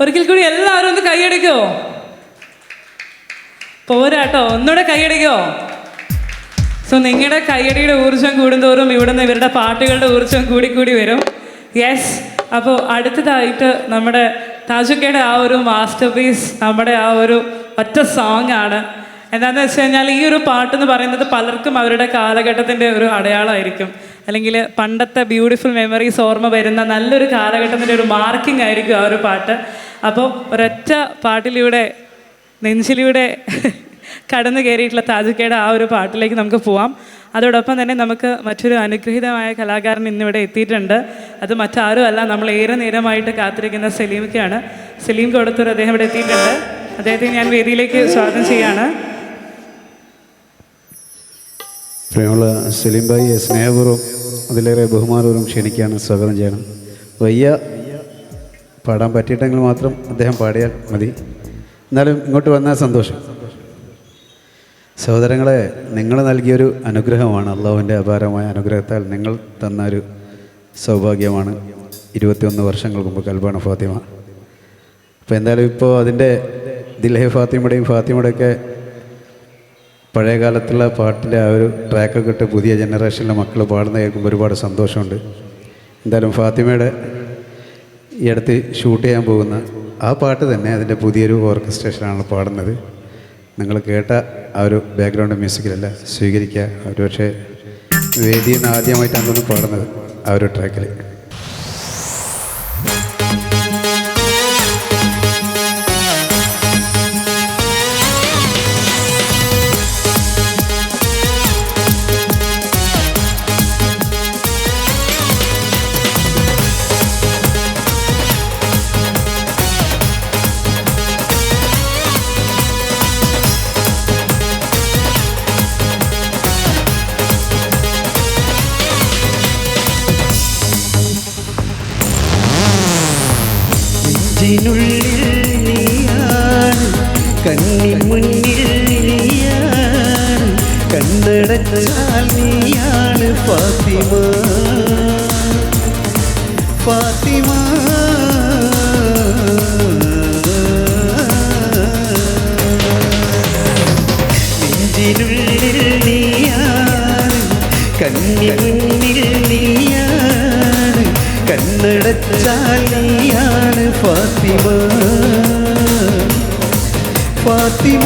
ഒരിക്കൽ കൂടി എല്ലാവരും ഒന്ന് കൈയടിക്കോ? പോരാട്ടോ ഒന്നുകൂടെ കൈയടിക്കോ? സോ നിങ്ങളുടെ കൈയടിയുടെ ഊർജം കൂടുന്തോറും ഇവിടുന്ന് ഇവരുടെ പാട്ടുകളുടെ ഊർജം കൂടി കൂടി വരും. യെസ് അപ്പോൾ അടുത്തതായിട്ട് നമ്മുടെ താജുക്കയുടെ ആ ഒരു മാസ്റ്റർ പീസ് നമ്മുടെ ആ ഒരു ഒറ്റ സോങ് ആണ്. എന്താണെന്ന് വെച്ച് കഴിഞ്ഞാൽ ഈ ഒരു പാട്ടെന്ന് പറയുന്നത് പലർക്കും അവരുടെ കാലഘട്ടത്തിന്റെ ഒരു അടയാളമായിരിക്കും. അല്ലെങ്കിൽ പണ്ടത്തെ ബ്യൂട്ടിഫുൾ മെമ്മറീസ് ഓർമ്മ വരുന്ന നല്ലൊരു കാലഘട്ടത്തിന്റെ ഒരു മാർക്കിംഗ് ആയിരിക്കും ആ ഒരു പാട്ട്. അപ്പോൾ ഒരൊറ്റ പാട്ടിലൂടെ നെഞ്ചിലൂടെ കടന്നു കയറിയിട്ടുള്ള താജുക്കയുടെ ആ ഒരു പാട്ടിലേക്ക് നമുക്ക് പോവാം. അതോടൊപ്പം തന്നെ നമുക്ക് മറ്റൊരു അനുഗ്രഹീതമായ കലാകാരൻ ഇന്നിവിടെ എത്തിയിട്ടുണ്ട്. അത് മറ്റാരും അല്ല നമ്മൾ ഏറെ നേരമായിട്ട് കാത്തിരിക്കുന്ന സലീമിക്കാണ് സലീം കൊടുത്തൂർ അദ്ദേഹം ഇവിടെ എത്തിയിട്ടുണ്ട്. അദ്ദേഹത്തെ ഞാൻ വേദിയിലേക്ക് സ്വാഗതം ചെയ്യാണ്. പ്രിയമുള്ള സലീം ഭായിയെ സ്നേഹപൂർവം അതിലേറെ ബഹുമാനപൂർവം ക്ഷണിക്കുകയാണ് സ്വാഗതം ചെയ്യണം. വയ്യ പാടാൻ പറ്റിയിട്ടെങ്കിൽ മാത്രം അദ്ദേഹം പാടിയാൽ മതി. എന്നാലും ഇങ്ങോട്ട് വന്നാൽ സന്തോഷം. സഹോദരങ്ങളെ നിങ്ങൾ നൽകിയൊരു അനുഗ്രഹമാണ് അള്ളാഹുവിന്റെ അപാരമായ അനുഗ്രഹത്താൽ നിങ്ങൾ തന്ന ഒരു സൗഭാഗ്യമാണ്. ഇരുപത്തിയൊന്ന് വർഷങ്ങൾക്ക് മുമ്പ് കൽബാണ ഫാത്തിമ. അപ്പോൾ എന്തായാലും ഇപ്പോൾ അതിന്റെ ദിൽഹെ ഫാത്തിമയുടെയും ഫാത്തിമയുടെയൊക്കെ പഴയ കാലത്തുള്ള പാട്ടിലെ ആ ഒരു ട്രാക്കൊക്കെ ഇട്ട് പുതിയ ജനറേഷനിലെ മക്കൾ പാടുന്ന കേൾക്കുമ്പോൾ ഒരുപാട് സന്തോഷമുണ്ട്. എന്തായാലും ഫാത്തിമയുടെ ഈ അടുത്ത് ഷൂട്ട് ചെയ്യാൻ പോകുന്ന ആ പാട്ട് തന്നെ അതിന്റെ പുതിയൊരു ഓർക്കസ്ട്രേഷനാണ് പാടുന്നത്. നിങ്ങൾ കേട്ട ആ ഒരു ബാക്ക്ഗ്രൗണ്ട് മ്യൂസിക്കിലല്ല സ്വീകരിക്കുക. ഒരു പക്ഷേ വേദിയിൽ നിന്ന് ആദ്യമായിട്ടാണ് പാടുന്നത് ആ ഒരു ട്രാക്കിൽ നെഞ്ചിനുള്ളിൽ നീയാണ് കണ്ണി മുന്നിൽ നീയാണ് കണ്ണടച്ചാൽ നീയാണ് ഫാത്തിമ. ഫാത്തിമ. നെഞ്ചിനുള്ളിൽ നീയാണ് നീയാണ് നീയാണ് ഫാത്തിമ. ഫാത്തിമ.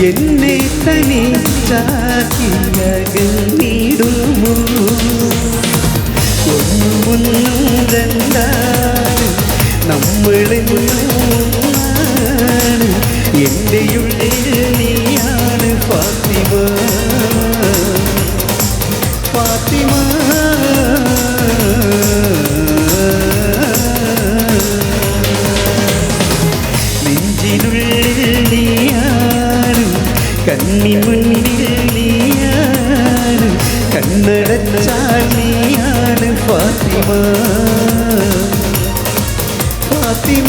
എന്നെ തനിച്ചാക്കി അകന്നിടുമോ ഒന്നുമൊന്നും രണ്ടാണ് നമ്മളെന്നാണ് കണ്ണിൻ മുന്നിൽ നീയാണ് കണ്ണടച്ചാൽ നീയാണ് ഫാത്തിമ. ഫാത്തിമ.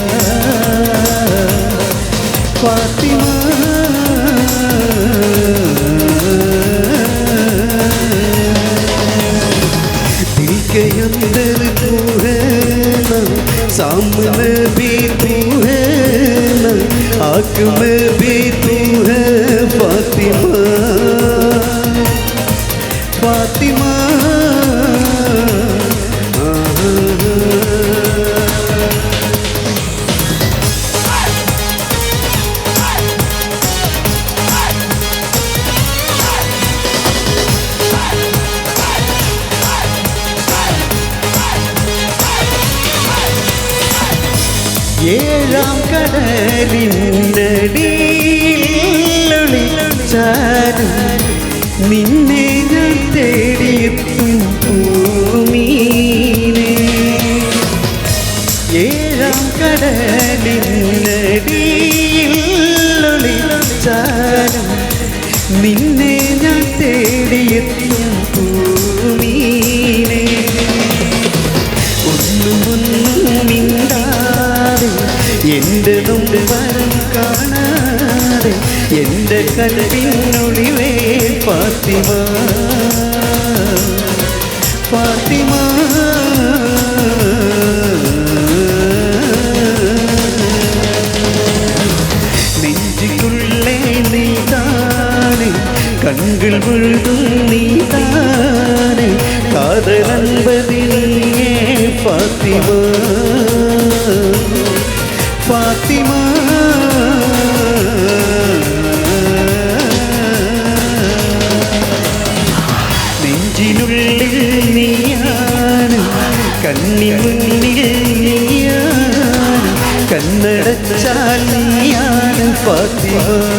सामने भी तू है आँख में भी तू ഏഴാം കടലിനടിയിലൊളിച്ചാലും നിന്നെ ഞാൻ തേടിയെത്തും കൽവിനൊളിവേ ഫാത്തിമ ഫാത്തിമ നെഞ്ചിക്കുള്ളേ നീതാണ് കണ്ണുകൾ മുഴുതും தானே കാതലൻപതിലേ ഫാത്തിമ ഫാത്തിമ നീയാണ് കണ്ണടച്ചാൽ നീയാണ് ഫാത്തിമ